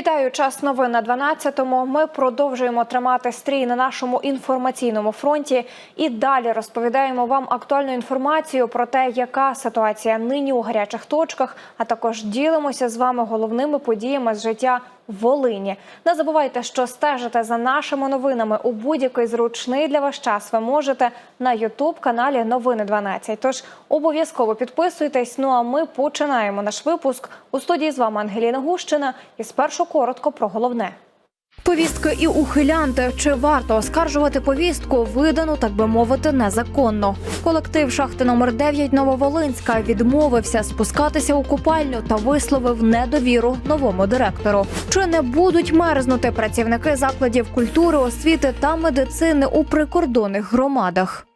Вітаю час новин на 12-му. Ми продовжуємо тримати стрій на нашому інформаційному фронті і далі розповідаємо вам актуальну інформацію про те, яка ситуація нині у гарячих точках, а також ділимося з вами головними подіями з життя Волині. Не забувайте, що стежите за нашими новинами у будь-який зручний для вас час. Ви можете на Ютуб каналі Новини 12. Тож обов'язково підписуйтесь. Ну а ми починаємо наш випуск у студії з вами Ангеліна Гущина. І спершу коротко про головне. Повістки і ухилянти. Чи варто оскаржувати повістку, видану, так би мовити, незаконно? Колектив шахти номер 9 Нововолинська відмовився спускатися у купальню та висловив недовіру новому директору. Чи не будуть мерзнути працівники закладів культури, освіти та медицини у прикордонних громадах?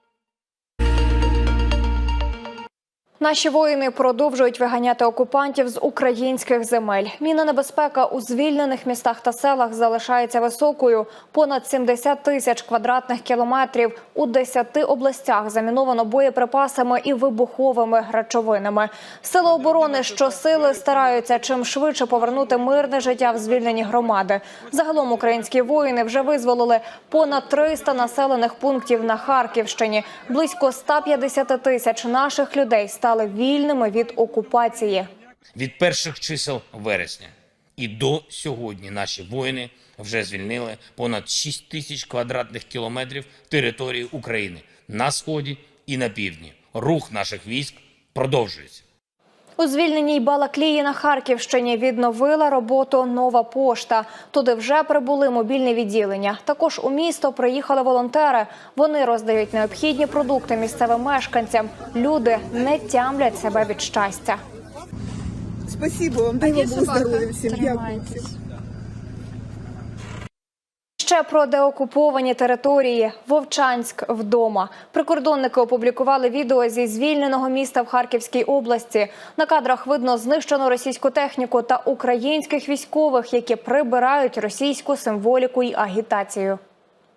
Наші воїни продовжують виганяти окупантів з українських земель. Міна небезпека у звільнених містах та селах залишається високою. Понад 70 тисяч квадратних кілометрів у 10 областях заміновано боєприпасами і вибуховими речовинами. Сили оборони щосили стараються чим швидше повернути мирне життя в звільнені громади. Загалом українські воїни вже визволили понад 300 населених пунктів на Харківщині. Близько 150 тисяч наших людей стали вільними від окупації. Від перших чисел вересня і до сьогодні наші воїни вже звільнили понад 6 тисяч квадратних кілометрів території України на сході і на півдні. Рух наших військ продовжується. У звільненій Балаклії на Харківщині відновила роботу нова пошта. Туди вже прибули мобільні відділення. Також у місто приїхали волонтери. Вони роздають необхідні продукти місцевим мешканцям. Люди не тямлять себе від щастя. Спасибо вам, дай вам здоров'я всім. Дякую. Ще про деокуповані території Вовчанськ вдома. Прикордонники опублікували відео зі звільненого міста в Харківській області. На кадрах видно знищену російську техніку та українських військових, які прибирають російську символіку і агітацію.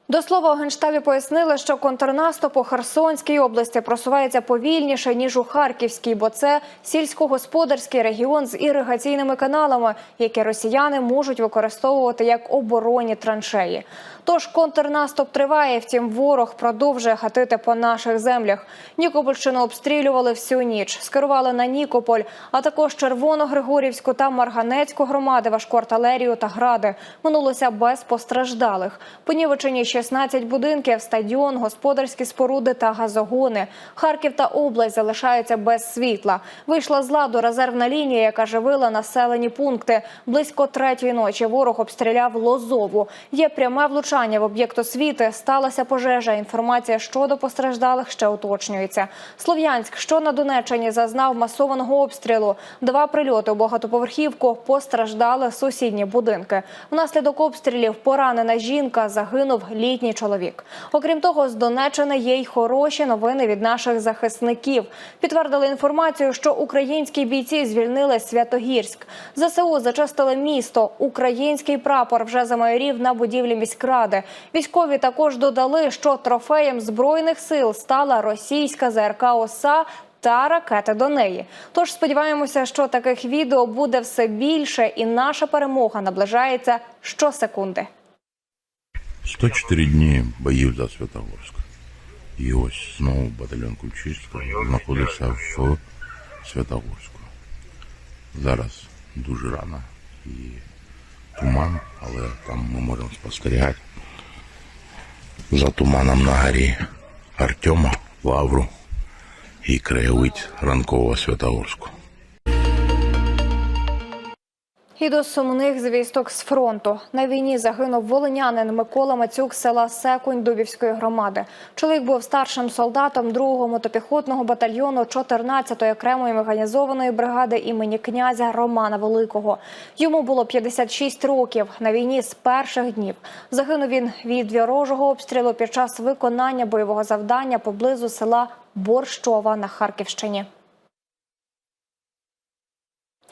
До слова, у генштабі пояснили, що контрнаступ у Херсонській області просувається повільніше ніж у Харківській, бо це сільськогосподарський регіон з іригаційними каналами, які росіяни можуть використовувати як оборонні траншеї. Тож контрнаступ триває. Втім, ворог продовжує гатити по наших землях. Нікопольщину обстрілювали всю ніч, скерували на Нікополь, а також Червоногригорівську та Марганецьку громади, важку артилерію та гради. Минулося без постраждалих. Понівечені 16 будинків, стадіон, господарські споруди та газогони. Харків та область залишаються без світла. Вийшла з ладу резервна лінія, яка живила населені пункти. Близько третьої ночі ворог обстріляв Лозову. Є пряме влучання в об'єкт освіти. Сталася пожежа. Інформація щодо постраждалих ще уточнюється. Слов'янськ, що на Донеччині, зазнав масованого обстрілу. Два прильоти у багатоповерхівку постраждали сусідні будинки. Внаслідок обстрілів поранена жінка, загинув літній чоловік. Окрім того, з Донеччини є й хороші новини від наших захисників. Підтвердили інформацію, що українські бійці звільнили Святогірськ. ЗСУ зачистили місто. Український прапор вже замайорів на будівлі міськради. Військові також додали, що трофеєм збройних сил стала російська ЗРК ОСА та ракети до неї. Тож сподіваємося, що таких відео буде все більше, і наша перемога наближається щосекунди. 104 дні боїв за Святогорськ. І ось знову батальйон Кульчицького знаходиться в Святогорську. Зараз дуже рано і туман, але там ми можемо спостерігати за туманом на горі Артема, Лавру і краєвид ранкового Святогорську. І до сумних звісток з фронту на війні загинув волинянин Микола Мацюк села Секунь Дубівської громади. Чоловік був старшим солдатом 2-го мотопіхотного батальйону 14-ї окремої механізованої бригади імені князя Романа Великого. Йому було 56 років. На війні з перших днів загинув він від ворожого обстрілу під час виконання бойового завдання поблизу села Борщова на Харківщині.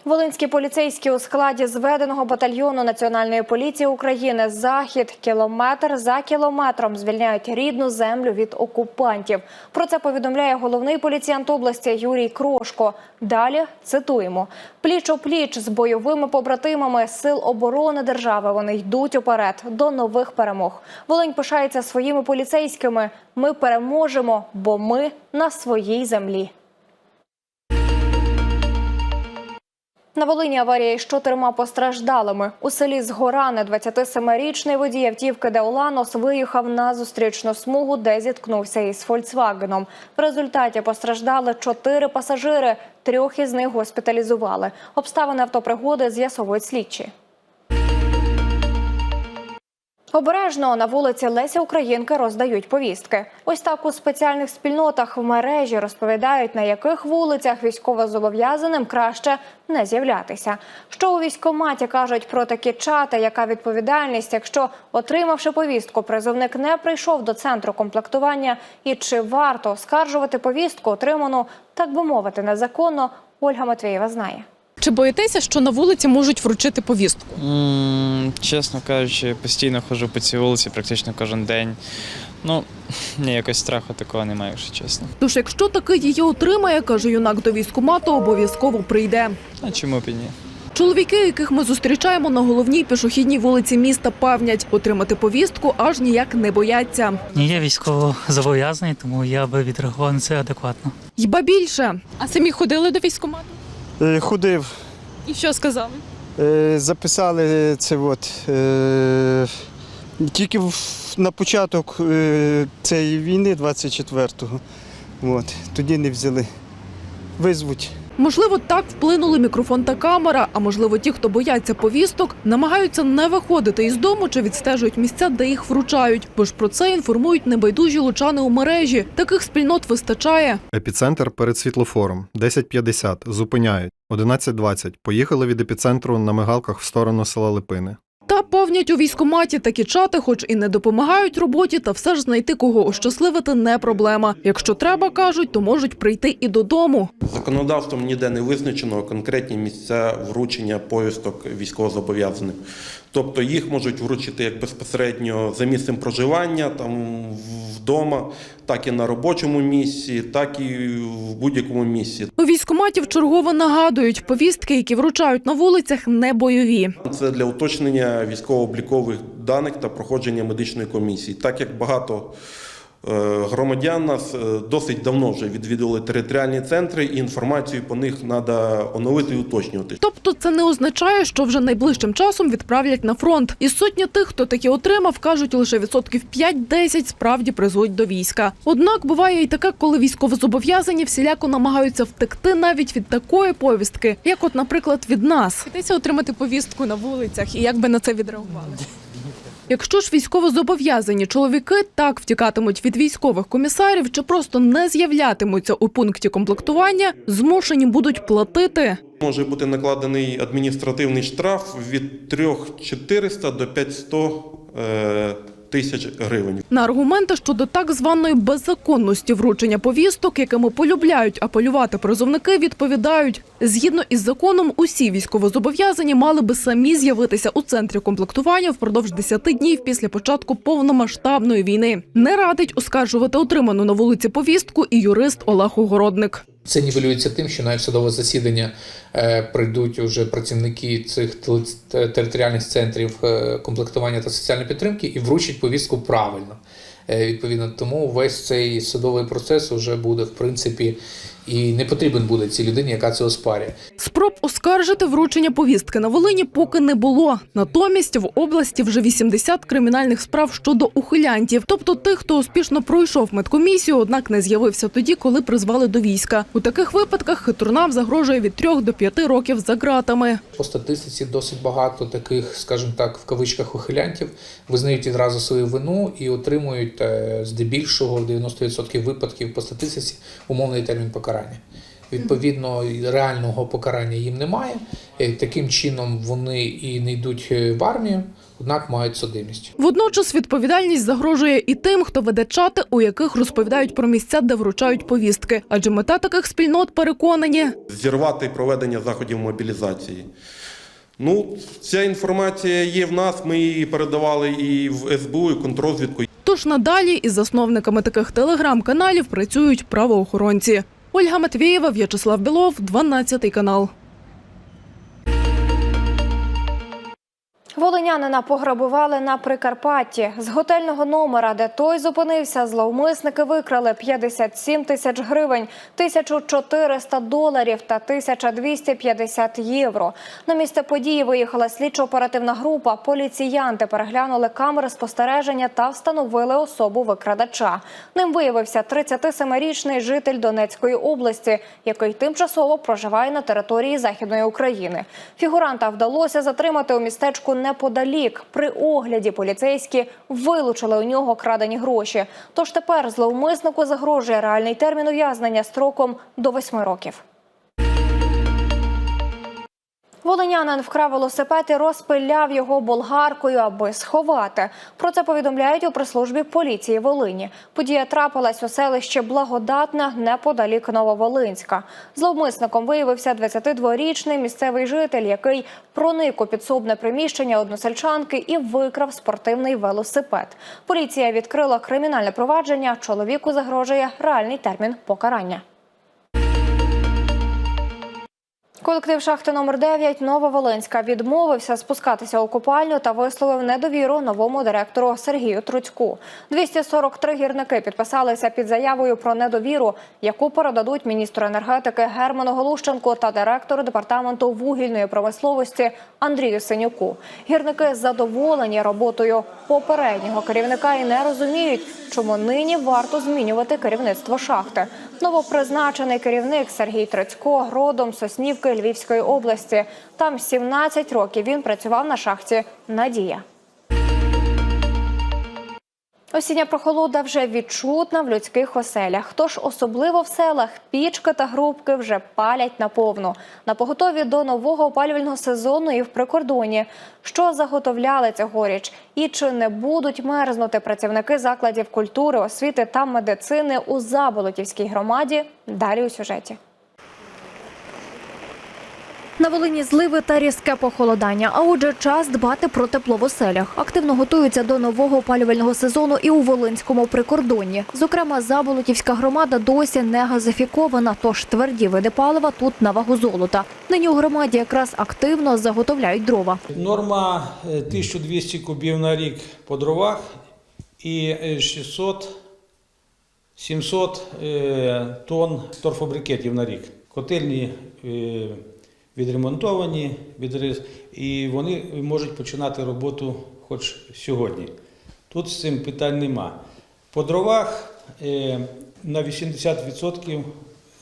Волинські поліцейські у складі зведеного батальйону Національної поліції України Захід кілометр за кілометром звільняють рідну землю від окупантів. Про це повідомляє головний поліціянт області Юрій Крошко. Далі цитуємо: пліч о пліч з бойовими побратимами сил оборони держави. Вони йдуть уперед до нових перемог. Волинь пишається своїми поліцейськими. Ми переможемо, бо ми на своїй землі. На Волині аварія із чотирма постраждалими. У селі Згоране 27-річний водій автівки Деоланос виїхав на зустрічну смугу, де зіткнувся із Фольксвагеном. В результаті постраждали чотири пасажири. Трьох із них госпіталізували. Обставини автопригоди з'ясовують слідчі. Обережно на вулиці Леся Українки роздають повістки. Ось так у спеціальних спільнотах в мережі розповідають, на яких вулицях військовозобов'язаним краще не з'являтися. Що у військкоматі кажуть про такі чати, яка відповідальність, якщо отримавши повістку, призовник не прийшов до центру комплектування, і чи варто оскаржувати повістку, отриману так би мовити, незаконно, Ольга Матвієва знає. Чи боїтеся, що на вулиці можуть вручити повістку? М, Чесно кажучи, постійно ходжу по цій вулиці практично кожен день. Ну, ні, якось страху такого немає, якщо чесно. Тож, якщо таки її отримає, каже юнак до військкомату, обов'язково прийде. А чому б і ні? Чоловіки, яких ми зустрічаємо на головній пішохідній вулиці міста, певнять, отримати повістку аж ніяк не бояться. Ні, я військово зобов'язаний, тому я би відреагував на це адекватно. Й ба більше. А самі ходили до військкомату? Е, Ходив, І що сказали? Е, записали це от. е, Тільки на початок цієї війни, 24-го, от, тоді не взяли. Визвуть. Можливо, так вплинули мікрофон та камера. А можливо, ті, хто бояться повісток, намагаються не виходити із дому чи відстежують місця, де їх вручають. Бо ж про це інформують небайдужі лучани у мережі. Таких спільнот вистачає. Епіцентр перед світлофором 10.50. Зупиняють. 11.20. Поїхали від епіцентру на мигалках в сторону села Липини. Повнять у військкоматі такі чати, хоч і не допомагають роботі, та все ж знайти кого ощасливити не проблема. Якщо треба, кажуть, то можуть прийти і додому. Законодавством ніде не визначено конкретні місця вручення повісток військовозобов'язаним. Тобто їх можуть вручити як безпосередньо за місцем проживання, там вдома, так і на робочому місці, так і в будь-якому місці. У військоматів чергово нагадують, повістки, які вручають на вулицях, не бойові. Це для уточнення військово-облікових даних та проходження медичної комісії. Так як багато громадян нас е, досить давно вже відвідували територіальні центри, і інформацію по них треба оновити і уточнювати. Тобто це не означає, що вже найближчим часом відправлять на фронт. І сотня тих, хто таки отримав, кажуть, лише відсотків 5-10 справді призвуть до війська. Однак буває і таке, коли військовозобов'язані всіляко намагаються втекти навіть від такої повістки, як, от, наприклад, від нас. Йдеться отримати повістку на вулицях і як би на це відреагували? Якщо ж військовозобов'язані чоловіки так втікатимуть від військових комісарів чи просто не з'являтимуться у пункті комплектування, змушені будуть платити. Може бути накладений адміністративний штраф від 3400 до 500 е, тисяч гривень. На аргументи щодо так званої беззаконності вручення повісток, якими полюбляють апелювати призовники, відповідають згідно із законом, усі військовозобов'язані мали би самі з'явитися у центрі комплектування впродовж 10 днів після початку повномасштабної війни. Не радить оскаржувати отриману на вулиці повістку і юрист Олег Огородник. Це нівелюється тим, що на судове засідання е, прийдуть уже працівники цих територіальних центрів е, комплектування та соціальної підтримки і вручать повістку правильно. Е, Відповідно, тому весь цей судовий процес вже буде в принципі і не потрібен буде цій людині, яка це оспарює. Спроб оскаржити вручення повістки на Волині поки не було. Натомість в області вже 80 кримінальних справ щодо ухилянтів, тобто тих, хто успішно пройшов медкомісію, однак не з'явився тоді, коли призвали до війська. У таких випадках хитрунам загрожує від 3 до 5 років за ґратами. По статистиці досить багато таких, скажімо так, в кавичках ухилянтів визнають відразу свою вину і отримують е, здебільшого в 90% випадків по статистиці умовний термін покарання. Відповідно, реального покарання їм немає. Е, Таким чином вони і не йдуть е, в армію, однак мають судимість. Водночас відповідальність загрожує і тим, хто веде чати, у яких розповідають про місця, де вручають повістки. Адже мета таких спільнот переконані Зірвати проведення заходів мобілізації. Ну, ця інформація є в нас. Ми її передавали і в СБУ, і контрозвідку. Тож надалі із засновниками таких телеграм-каналів працюють правоохоронці. Ольга Матвієва, В'ячеслав Білов, 12 канал. Волинянина пограбували на Прикарпатті. З готельного номера, де той зупинився, зловмисники викрали 57 тисяч гривень, 1400 доларів та 1250 євро. На місце події виїхала слідчо-оперативна група. Поліціянти переглянули камери спостереження та встановили особу викрадача. Ним виявився 37-річний житель Донецької області, який тимчасово проживає на території Західної України. Фігуранта вдалося затримати у містечку неподалік. При огляді поліцейські вилучили у нього крадені гроші. Тож тепер зловмиснику загрожує реальний термін ув'язнення строком до восьми років. Волинянин вкрав велосипед і розпиляв його болгаркою, аби сховати. Про це повідомляють у прес-службі поліції Волині. Подія трапилась у селищі Благодатне неподалік Нововолинська. Зловмисником виявився 22-річний місцевий житель, який проник у підсобне приміщення односельчанки і викрав спортивний велосипед. Поліція відкрила кримінальне провадження. Чоловіку загрожує реальний термін покарання. Колектив шахти номер 9 Нововолинська відмовився спускатися у купальню та висловив недовіру новому директору Сергію Труцьку. 243 гірники підписалися під заявою про недовіру, яку передадуть міністру енергетики Герману Голущенку та директору департаменту вугільної промисловості Андрію Синюку. Гірники задоволені роботою попереднього керівника і не розуміють, чому нині варто змінювати керівництво шахти. Новопризначений керівник Сергій Троцько родом Соснівки Львівської області. Там 17 років він працював на шахті Надія. Осіння прохолода вже відчутна в людських оселях. Тож особливо в селах пічки та грубки вже палять наповну. На поготові до нового опалювального сезону і в прикордоні. Що заготовляли цьогоріч? І чи не будуть мерзнути працівники закладів культури, освіти та медицини у Заболотівській громаді? Далі у сюжеті. На Волині зливи та різке похолодання, а отже, час дбати про тепло в оселях. Активно готуються до нового опалювального сезону і у Волинському прикордонні. Зокрема, Заболотівська громада досі не газифікована, тож тверді види палива тут на вагу золота. Нині у громаді якраз активно заготовляють дрова. Норма е, 1200 кубів на рік по дровах і е, 600 700 е, тонн торфобрикетів на рік. Котельні е, відремонтовані, відріз, і вони можуть починати роботу хоч сьогодні. Тут з цим питань нема. По дровах е, на 80%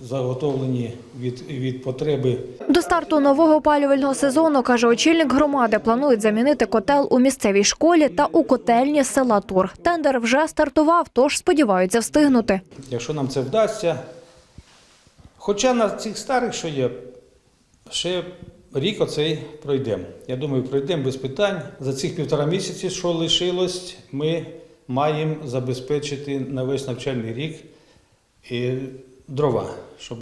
заготовлені від, від потреби До старту нового опалювального сезону, каже очільник громади, планують замінити котел у місцевій школі та у котельні села Тур. Тендер вже стартував, тож сподіваються встигнути. Якщо нам це вдасться. Хоча на цих старих, що є, ще рік оцей пройдемо. Я думаю, пройдемо без питань. За цих півтора місяці, що лишилось, ми маємо забезпечити на весь навчальний рік і дрова, щоб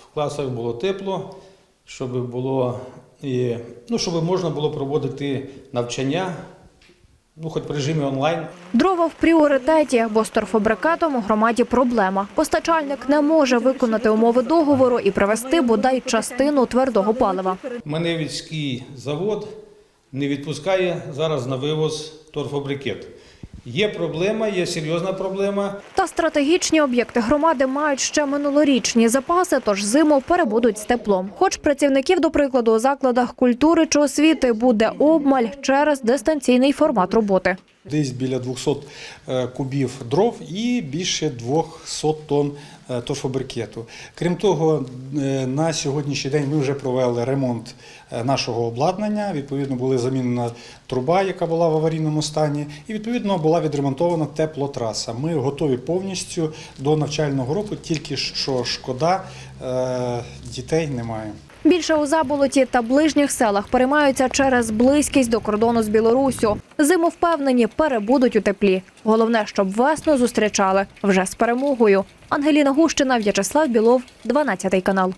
в класах було тепло, щоб було і, ну, щоб можна було проводити навчання, ну, хоч в режимі онлайн. Дрова в пріоритеті, бо з торфобрикетом у громаді проблема. Постачальник не може виконати умови договору і привезти бодай частину твердого палива. Маневицький завод не відпускає зараз на вивоз торфобрикет. Є проблема, є серйозна проблема. Та стратегічні об'єкти громади мають ще минулорічні запаси, тож зиму перебудуть з теплом. Хоч працівників, до прикладу, у закладах культури чи освіти буде обмаль через дистанційний формат роботи. Десь біля 200 е, кубів дров і більше 200 тонн торфобрикету. Крім того, е, на сьогоднішній день ми вже провели ремонт е, нашого обладнання. Відповідно, була замінена труба, яка була в аварійному стані, і відповідно була відремонтована теплотраса. Ми готові повністю до навчального року, тільки що шкода е, дітей немає. Більше у заболоті та ближніх селах переймаються через близькість до кордону з Білоруссю. Зиму впевнені перебудуть у теплі. Головне, щоб весну зустрічали вже з перемогою. Ангеліна Гущина, В'ячеслав Білов, 12 канал.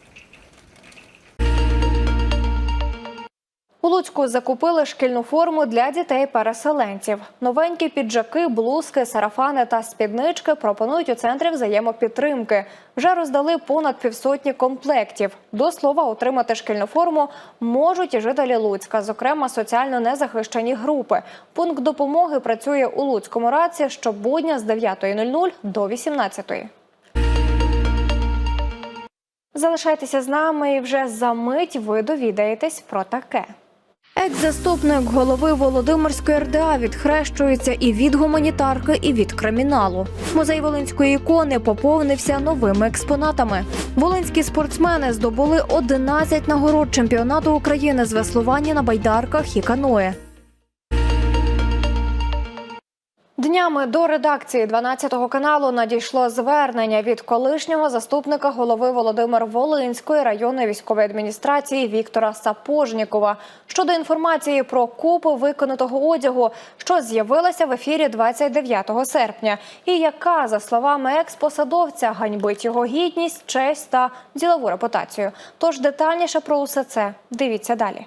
У Луцьку закупили шкільну форму для дітей-переселенців. Новенькі піджаки, блузки, сарафани та спіднички пропонують у центрі взаємопідтримки. Вже роздали понад півсотні комплектів. До слова, отримати шкільну форму можуть і жителі Луцька, зокрема соціально незахищені групи. Пункт допомоги працює у Луцькому раці щобудня з 9.00 до 18.00. Залишайтеся з нами і вже за мить ви довідаєтесь про таке. Екс-заступник голови Володимирської РДА відхрещується і від гуманітарки, і від криміналу. Музей волинської ікони поповнився новими експонатами. Волинські спортсмени здобули 11 нагород чемпіонату України з веслування на байдарках і каное. Днями до редакції 12 каналу надійшло звернення від колишнього заступника голови Володимир Волинської районної військової адміністрації Віктора Сапожнікова щодо інформації про купу виконатого одягу, що з'явилася в ефірі 29 серпня, і яка, за словами екс-посадовця, ганьбить його гідність, честь та ділову репутацію. Тож детальніше про усе це дивіться далі.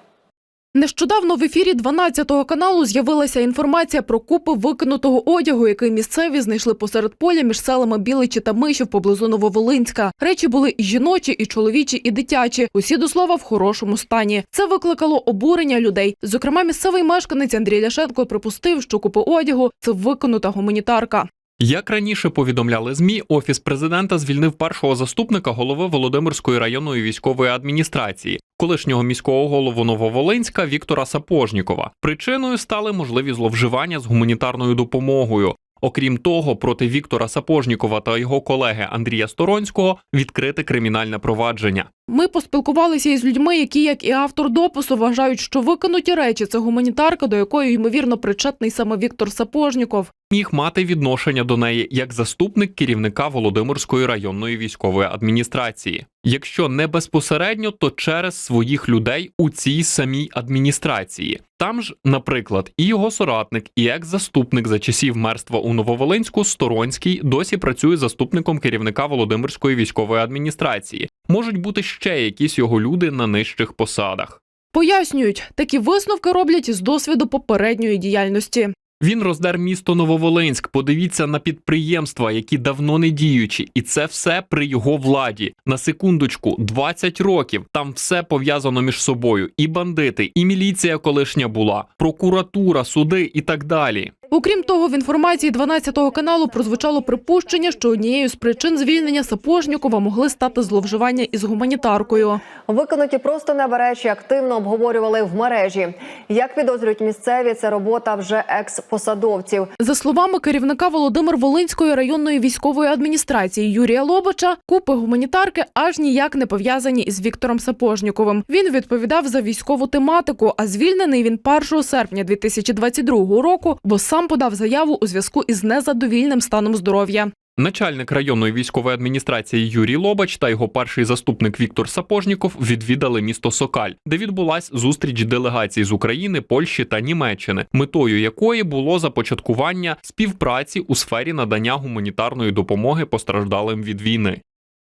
Нещодавно в ефірі 12-го каналу з'явилася інформація про купи викинутого одягу, який місцеві знайшли посеред поля між селами Біличі та Мишів поблизу Нововолинська. Речі були і жіночі, і чоловічі, і дитячі. Усі до слова в хорошому стані. Це викликало обурення людей. Зокрема, місцевий мешканець Андрій Ляшенко припустив, що купи одягу це викинута гуманітарка. Як раніше повідомляли ЗМІ, офіс президента звільнив першого заступника голови Володимирської районної військової адміністрації, колишнього міського голову Нововолинська Віктора Сапожнікова. Причиною стали можливі зловживання з гуманітарною допомогою. Окрім того, проти Віктора Сапожнікова та його колеги Андрія Сторонського відкрите кримінальне провадження. Ми поспілкувалися із людьми, які, як і автор допису, вважають, що викинуті речі це гуманітарка, до якої ймовірно причетний саме Віктор Сапожніков. міг мати відношення до неї як заступник керівника Володимирської районної військової адміністрації. Якщо не безпосередньо, то через своїх людей у цій самій адміністрації. Там ж, наприклад, і його соратник, і екс-заступник за часів мерства у Нововолинську Сторонський досі працює заступником керівника Володимирської військової адміністрації. Можуть бути ще якісь його люди на нижчих посадах. Пояснюють, такі висновки роблять із досвіду попередньої діяльності. Він роздер місто Нововолинськ. Подивіться на підприємства, які давно не діючі, і це все при його владі. На секундочку, 20 років. Там все пов'язано між собою. І бандити, і міліція колишня була, прокуратура, суди і так далі. Окрім того, в інформації 12-го каналу прозвучало припущення, що однією з причин звільнення Сапожнікова могли стати зловживання із гуманітаркою. Виконуті просто неба речі активно обговорювали в мережі. Як підозрюють місцеві, це робота вже екс-посадовців. За словами керівника Володимир Волинської районної військової адміністрації Юрія Лобача, купи гуманітарки аж ніяк не пов'язані із Віктором Сапожніковим. Він відповідав за військову тематику, а звільнений він 1 серпня 2022 року, бо сам подав заяву у зв'язку із незадовільним станом здоров'я. Начальник районної військової адміністрації Юрій Лобач та його перший заступник Віктор Сапожніков відвідали місто Сокаль, де відбулась зустріч делегацій з України, Польщі та Німеччини, метою якої було започаткування співпраці у сфері надання гуманітарної допомоги постраждалим від війни.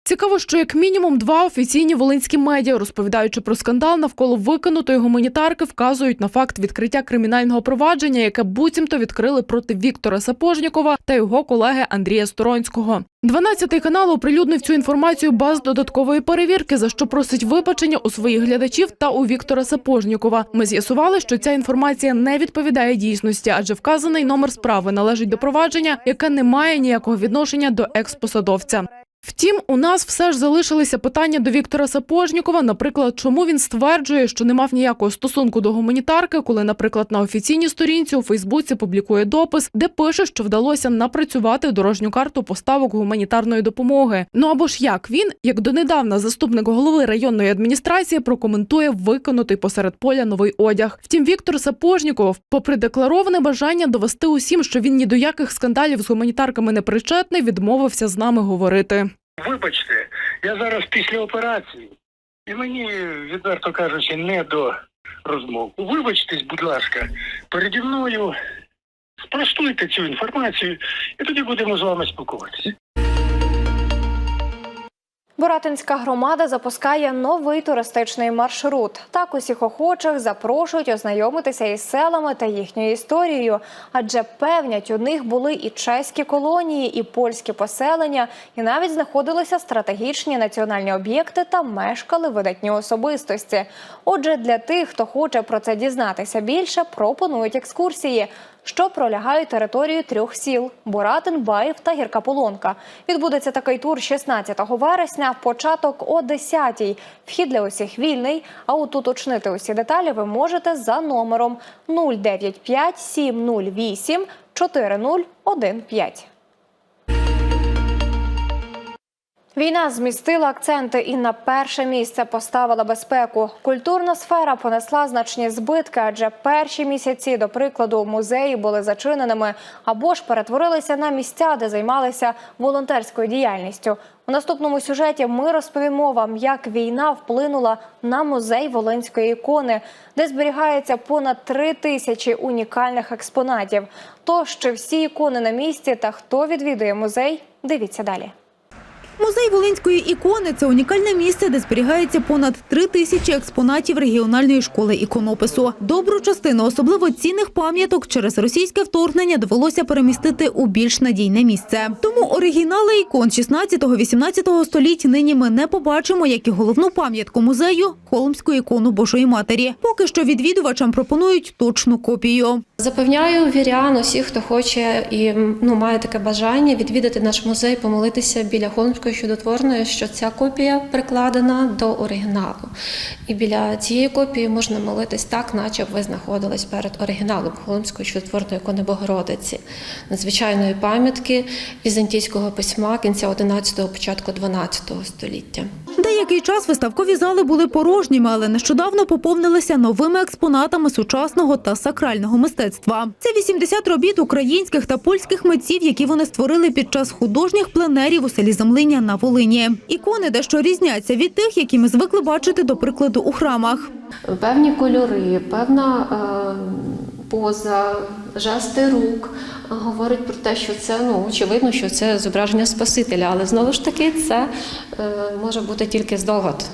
Цікаво, що як мінімум два офіційні волинські медіа, розповідаючи про скандал навколо викинутої гуманітарки, вказують на факт відкриття кримінального провадження, яке буцімто відкрили проти Віктора Сапожнікова та його колеги Андрія Сторонського. 12-й канал оприлюднив цю інформацію без додаткової перевірки, за що просить вибачення у своїх глядачів та у Віктора Сапожнікова. Ми з'ясували, що ця інформація не відповідає дійсності, адже вказаний номер справи належить до провадження, яке не має ніякого відношення до експосадовця. Втім, у нас все ж залишилися питання до Віктора Сапожнікова. Наприклад, чому він стверджує, що не мав ніякого стосунку до гуманітарки, коли, наприклад, на офіційній сторінці у Фейсбуці публікує допис, де пише, що вдалося напрацювати дорожню карту поставок гуманітарної допомоги. Ну або ж як він, як донедавна заступник голови районної адміністрації, прокоментує виконутий посеред поля новий одяг. Втім, Віктор Сапожніков, попри деклароване бажання довести усім, що він ні до яких скандалів з гуманітарками не причетний, відмовився з нами говорити. Вибачте, я зараз після операції, і мені, відверто кажучи, не до розмов. Вибачтесь, будь ласка, переді мною спростуйте цю інформацію, і тоді будемо з вами спілкуватися. Боратинська громада запускає новий туристичний маршрут. Так усіх охочих запрошують ознайомитися із селами та їхньою історією, адже певнять, у них були і чеські колонії, і польські поселення, і навіть знаходилися стратегічні національні об'єкти та мешкали видатні особистості. Отже, для тих, хто хоче про це дізнатися більше, пропонують екскурсії що пролягають територію трьох сіл Боратин, Баїв та Гіркаполонка. Відбудеться такий тур 16 вересня, початок о 10-й. Вхід для усіх вільний. А от уточнити усі деталі ви можете за номером 095 708 4015. Війна змістила акценти і на перше місце поставила безпеку. Культурна сфера понесла значні збитки, адже перші місяці, до прикладу, музеї були зачиненими або ж перетворилися на місця, де займалися волонтерською діяльністю. У наступному сюжеті ми розповімо вам, як війна вплинула на музей Волинської ікони, де зберігається понад три тисячі унікальних експонатів. Тож чи всі ікони на місці та хто відвідує музей? Дивіться далі. Музей Волинської ікони це унікальне місце, де зберігається понад три тисячі експонатів регіональної школи іконопису. Добру частину особливо цінних пам'яток через російське вторгнення довелося перемістити у більш надійне місце. Тому оригінали ікон 16-18 століть нині ми не побачимо, як і головну пам'ятку музею Холмську ікону Божої Матері. Поки що відвідувачам пропонують точну копію. Запевняю вірян, усіх, хто хоче і ну має таке бажання відвідати наш музей, помолитися біля Холмської чудотворної, що ця копія прикладена до оригіналу. І біля цієї копії можна молитись так, наче ви знаходились перед оригіналом Холмської чудотворної ікони Богородиці, надзвичайної пам'ятки візантійського письма кінця 11-го, початку 12-го століття. Деякий час виставкові зали були порожніми, але нещодавно поповнилися новими експонатами сучасного та сакрального мистецтва. Це 80 робіт українських та польських митців, які вони створили під час художніх пленерів у селі Землиня на Волині. Ікони дещо різняться від тих, які ми звикли бачити, до прикладу, у храмах. Певні кольори, певна е, поза, жести рук говорить про те, що це ну очевидно, що це зображення Спасителя, але знову ж таки це е, може бути тільки здогад.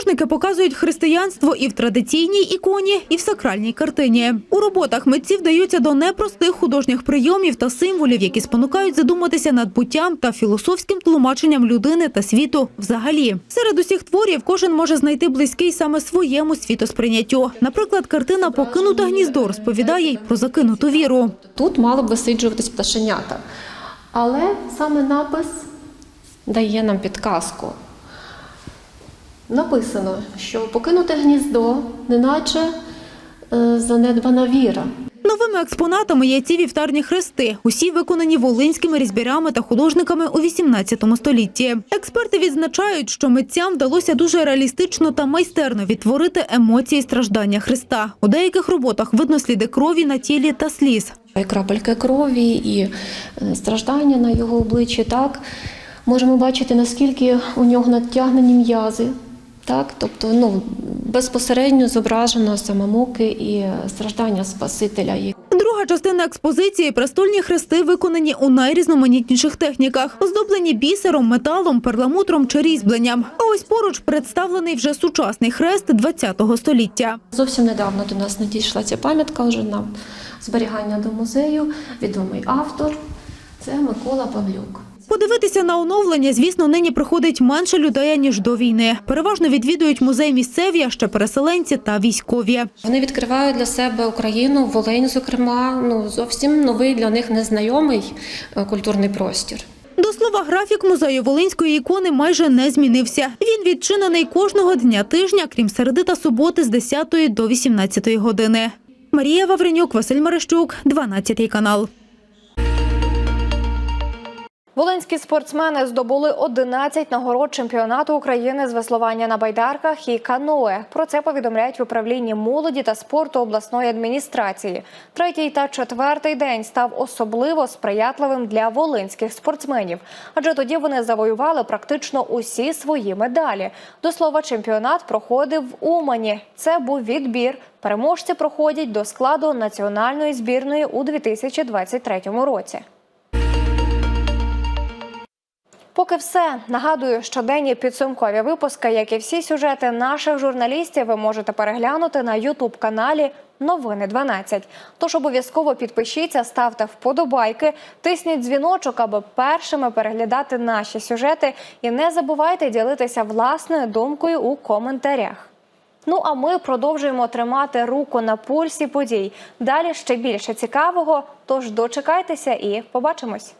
Художники показують християнство і в традиційній іконі, і в сакральній картині. У роботах митці вдаються до непростих художніх прийомів та символів, які спонукають задуматися над буттям та філософським тлумаченням людини та світу взагалі. Серед усіх творів кожен може знайти близький саме своєму світосприйняттю. Наприклад, картина Покинуте гніздо розповідає й про закинуту віру. Тут мало б висиджуватись пташенята, але саме напис дає нам підказку. Написано, що покинуте гніздо, неначе е, занедбана віра. Новими експонатами є ці вівтарні хрести. Усі виконані волинськими різьбярами та художниками у 18 столітті. Експерти відзначають, що митцям вдалося дуже реалістично та майстерно відтворити емоції страждання Христа. У деяких роботах видно сліди крові на тілі та сліз. І крапельки крові, і е, страждання на його обличчі. Так можемо бачити, наскільки у нього натягнені м'язи. Так, тобто, ну безпосередньо зображено самомуки і страждання Спасителя. Друга частина експозиції престольні хрести виконані у найрізноманітніших техніках, оздоблені бісером, металом, перламутром чи різьбленням. А ось поруч представлений вже сучасний хрест ХХ століття. Зовсім недавно до нас надійшла ця пам'ятка вже на зберігання до музею. Відомий автор це Микола Павлюк. Подивитися на оновлення, звісно, нині приходить менше людей, ніж до війни. Переважно відвідують музей місцеві, а ще переселенці та військові. Вони відкривають для себе Україну, Волинь, зокрема, ну зовсім новий для них незнайомий е, культурний простір. До слова, графік музею Волинської ікони майже не змінився. Він відчинений кожного дня тижня, крім середи та суботи з 10 до 18 години. Марія Вавренюк, Василь Мерещук, 12 канал. Волинські спортсмени здобули 11 нагород чемпіонату України з веслування на байдарках і каное. Про це повідомляють в управлінні молоді та спорту обласної адміністрації. Третій та четвертий день став особливо сприятливим для волинських спортсменів, адже тоді вони завоювали практично усі свої медалі. До слова, чемпіонат проходив в Умані. Це був відбір. Переможці проходять до складу національної збірної у 2023 році. Поки все нагадую, що денні підсумкові випуски, як і всі сюжети наших журналістів, ви можете переглянути на Ютуб каналі Новини 12. Тож обов'язково підпишіться, ставте вподобайки, тисніть дзвіночок, аби першими переглядати наші сюжети. І не забувайте ділитися власною думкою у коментарях. Ну а ми продовжуємо тримати руку на пульсі подій. Далі ще більше цікавого. Тож дочекайтеся і побачимось.